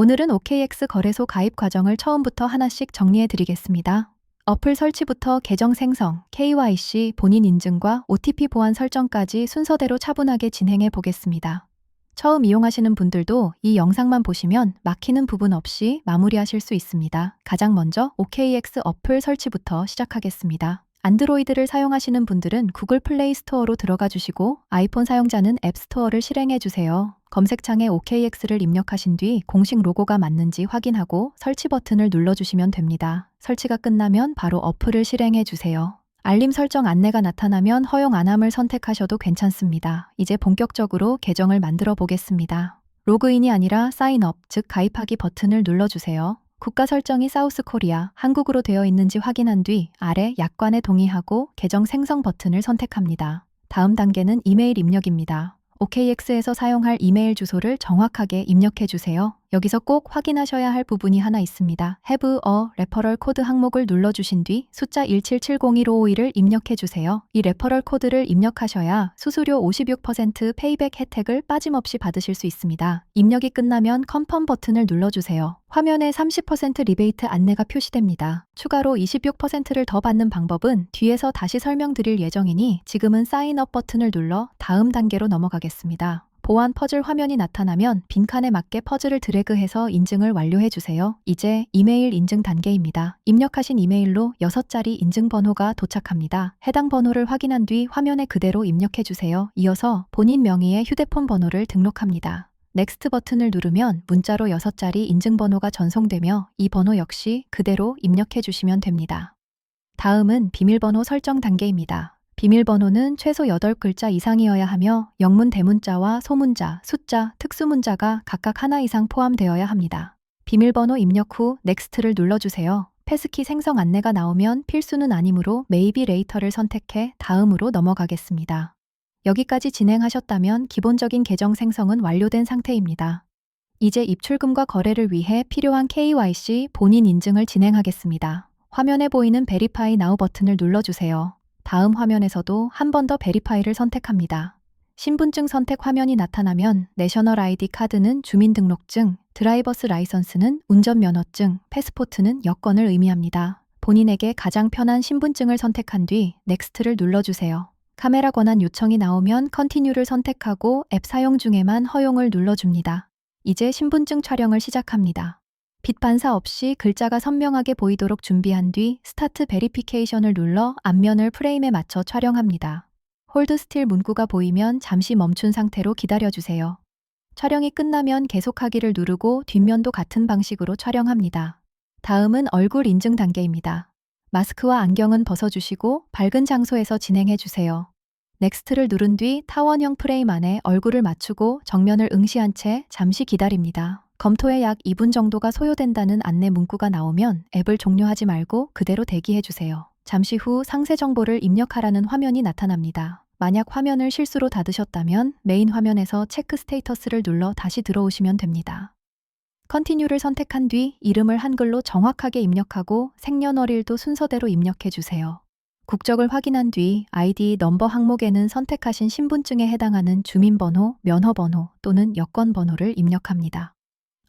오늘은 OKX 거래소 가입 과정을 처음부터 하나씩 정리해 드리겠습니다. 어플 설치부터 계정 생성, KYC, 본인 인증과 OTP 보안 설정까지 순서대로 차분하게 진행해 보겠습니다. 처음 이용하시는 분들도 이 영상만 보시면 막히는 부분 없이 마무리하실 수 있습니다. 가장 먼저 OKX 어플 설치부터 시작하겠습니다. 안드로이드를 사용하시는 분들은 구글 플레이 스토어로 들어가 주시고 아이폰 사용자는 앱 스토어를 실행해 주세요. 검색창에 OKX를 입력하신 뒤 공식 로고가 맞는지 확인하고 설치 버튼을 눌러주시면 됩니다. 설치가 끝나면 바로 어플을 실행해 주세요. 알림 설정 안내가 나타나면 허용 안함을 선택하셔도 괜찮습니다. 이제 본격적으로 계정을 만들어 보겠습니다. 로그인이 아니라 사인업, 즉 가입하기 버튼을 눌러주세요. 국가 설정이 사우스 코리아, 한국으로 되어 있는지 확인한 뒤 아래 약관에 동의하고 계정 생성 버튼을 선택합니다. 다음 단계는 이메일 입력입니다. OKX에서 사용할 이메일 주소를 정확하게 입력해 주세요. 여기서 꼭 확인하셔야 할 부분이 하나 있습니다. Have a 레퍼럴 코드 항목을 눌러주신 뒤 숫자 1770151을 입력해 주세요. 이 레퍼럴 코드를 입력하셔야 수수료 56% 페이백 혜택을 빠짐없이 받으실 수 있습니다. 입력이 끝나면 컨펌 버튼을 눌러주세요. 화면에 30% 리베이트 안내가 표시됩니다. 추가로 26%를 더 받는 방법은 뒤에서 다시 설명드릴 예정이니 지금은 사인업 버튼을 눌러 다음 단계로 넘어가겠습니다. 보안 퍼즐 화면이 나타나면 빈칸에 맞게 퍼즐을 드래그해서 인증을 완료해 주세요. 이제 이메일 인증 단계입니다. 입력하신 이메일로 6자리 인증 번호가 도착합니다. 해당 번호를 확인한 뒤 화면에 그대로 입력해 주세요. 이어서 본인 명의의 휴대폰 번호를 등록합니다. 넥스트 버튼을 누르면 문자로 6자리 인증번호가 전송되며 이 번호 역시 그대로 입력해 주시면 됩니다. 다음은 비밀번호 설정 단계입니다. 비밀번호는 최소 8글자 이상이어야 하며 영문 대문자와 소문자, 숫자, 특수문자가 각각 하나 이상 포함되어야 합니다. 비밀번호 입력 후 넥스트를 눌러주세요. 패스키 생성 안내가 나오면 필수는 아니므로 메이비 레이터를 선택해 다음으로 넘어가겠습니다. 여기까지 진행하셨다면 기본적인 계정 생성은 완료된 상태입니다. 이제 입출금과 거래를 위해 필요한 KYC 본인 인증을 진행하겠습니다. 화면에 보이는 베리파이 나우 버튼을 눌러주세요. 다음 화면에서도 한 번 더 베리파이를 선택합니다. 신분증 선택 화면이 나타나면 내셔널 아이디 카드는 주민등록증, 드라이버스 라이선스는 운전면허증, 패스포트는 여권을 의미합니다. 본인에게 가장 편한 신분증을 선택한 뒤 넥스트를 눌러주세요. 카메라 권한 요청이 나오면 컨티뉴를 선택하고 앱 사용 중에만 허용을 눌러줍니다. 이제 신분증 촬영을 시작합니다. 빛 반사 없이 글자가 선명하게 보이도록 준비한 뒤 스타트 베리피케이션을 눌러 앞면을 프레임에 맞춰 촬영합니다. 홀드 스틸 문구가 보이면 잠시 멈춘 상태로 기다려주세요. 촬영이 끝나면 계속하기를 누르고 뒷면도 같은 방식으로 촬영합니다. 다음은 얼굴 인증 단계입니다. 마스크와 안경은 벗어주시고 밝은 장소에서 진행해주세요. 넥스트를 누른 뒤 타원형 프레임 안에 얼굴을 맞추고 정면을 응시한 채 잠시 기다립니다. 검토에 약 2분 정도가 소요된다는 안내 문구가 나오면 앱을 종료하지 말고 그대로 대기해 주세요. 잠시 후 상세 정보를 입력하라는 화면이 나타납니다. 만약 화면을 실수로 닫으셨다면 메인 화면에서 체크 스테이터스를 눌러 다시 들어오시면 됩니다. 컨티뉴를 선택한 뒤 이름을 한글로 정확하게 입력하고 생년월일도 순서대로 입력해 주세요. 국적을 확인한 뒤 아이디 넘버 항목에는 선택하신 신분증에 해당하는 주민번호, 면허번호 또는 여권번호를 입력합니다.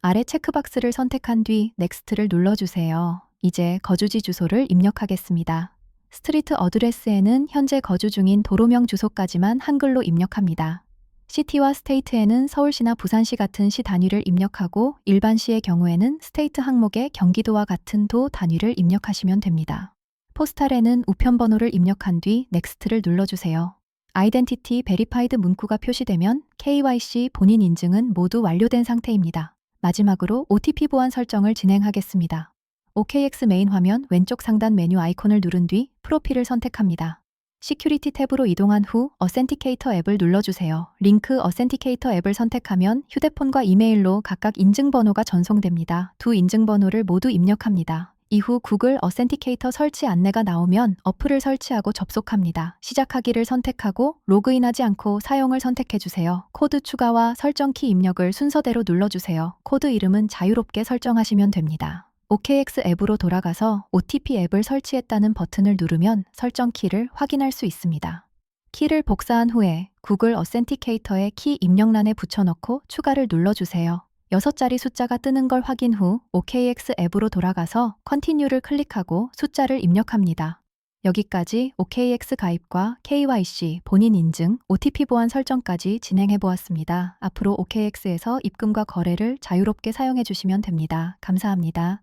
아래 체크박스를 선택한 뒤 넥스트를 눌러주세요. 이제 거주지 주소를 입력하겠습니다. 스트리트 어드레스에는 현재 거주 중인 도로명 주소까지만 한글로 입력합니다. 시티와 스테이트에는 서울시나 부산시 같은 시 단위를 입력하고 일반 시의 경우에는 스테이트 항목에 경기도와 같은 도 단위를 입력하시면 됩니다. 포스탈에는 우편 번호를 입력한 뒤 넥스트를 눌러주세요. 아이덴티티 베리파이드 문구가 표시되면 KYC 본인 인증은 모두 완료된 상태입니다. 마지막으로 OTP 보안 설정을 진행하겠습니다. OKX 메인 화면 왼쪽 상단 메뉴 아이콘을 누른 뒤 프로필을 선택합니다. 시큐리티 탭으로 이동한 후 어센티케이터 앱을 눌러주세요. 링크 어센티케이터 앱을 선택하면 휴대폰과 이메일로 각각 인증번호가 전송됩니다. 두 인증번호를 모두 입력합니다. 이후 구글 어센티케이터 설치 안내가 나오면 어플을 설치하고 접속합니다. 시작하기를 선택하고 로그인하지 않고 사용을 선택해주세요. 코드 추가와 설정 키 입력을 순서대로 눌러주세요. 코드 이름은 자유롭게 설정하시면 됩니다. OKX 앱으로 돌아가서 OTP 앱을 설치했다는 버튼을 누르면 설정 키를 확인할 수 있습니다. 키를 복사한 후에 구글 어센티케이터의 키 입력란에 붙여넣고 추가를 눌러주세요. 6자리 숫자가 뜨는 걸 확인 후 OKX 앱으로 돌아가서 컨티뉴를 클릭하고 숫자를 입력합니다. 여기까지 OKX 가입과 KYC, 본인 인증, OTP 보안 설정까지 진행해 보았습니다. 앞으로 OKX에서 입금과 거래를 자유롭게 사용해 주시면 됩니다. 감사합니다.